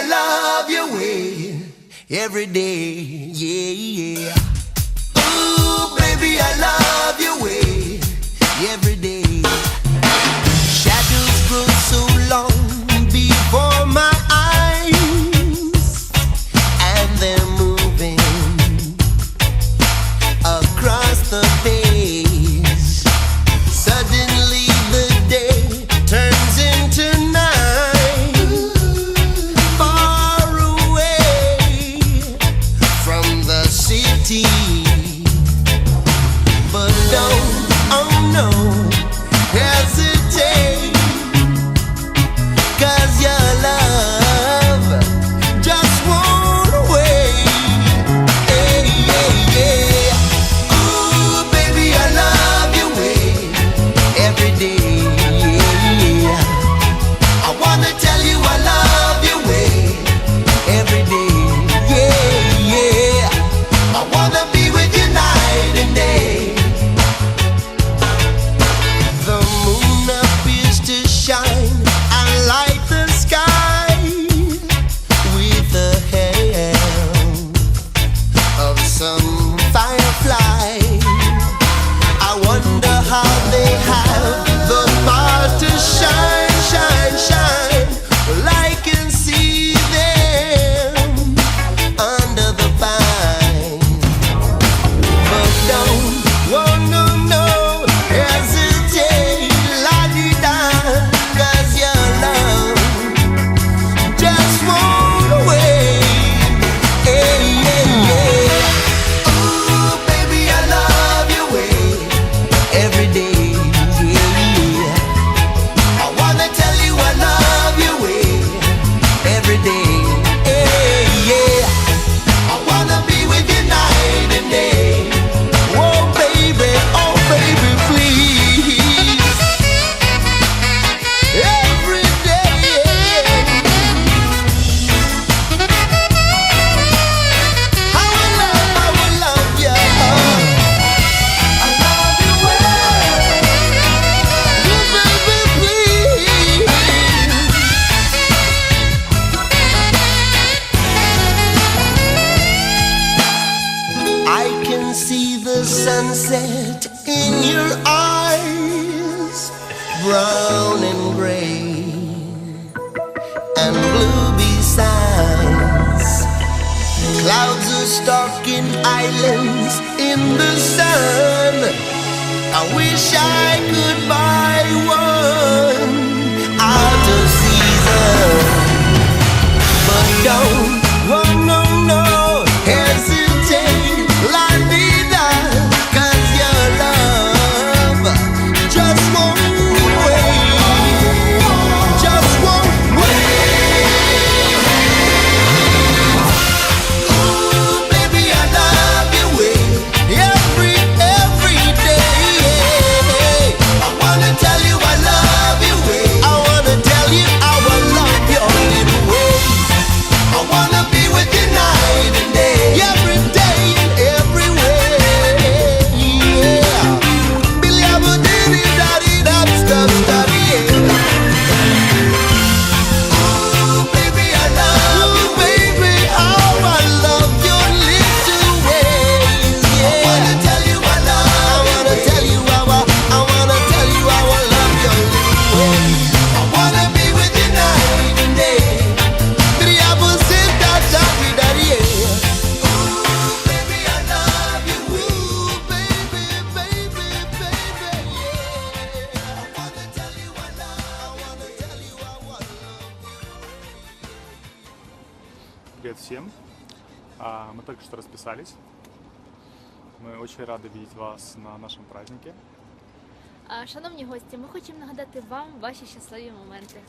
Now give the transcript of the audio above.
I love your way every day. Yeah, yeah. Ooh, baby, I love your way every day. sunset in your eyes, brown and gray, and blue besides. Clouds are stalking islands in the sun. I wish I could buy one out of season, but don't. Мы только что расписались. Ми очень раді бачити вас на нашому празднику. Шановні гості, ми хочемо нагадати вам ваші щасливі моменти.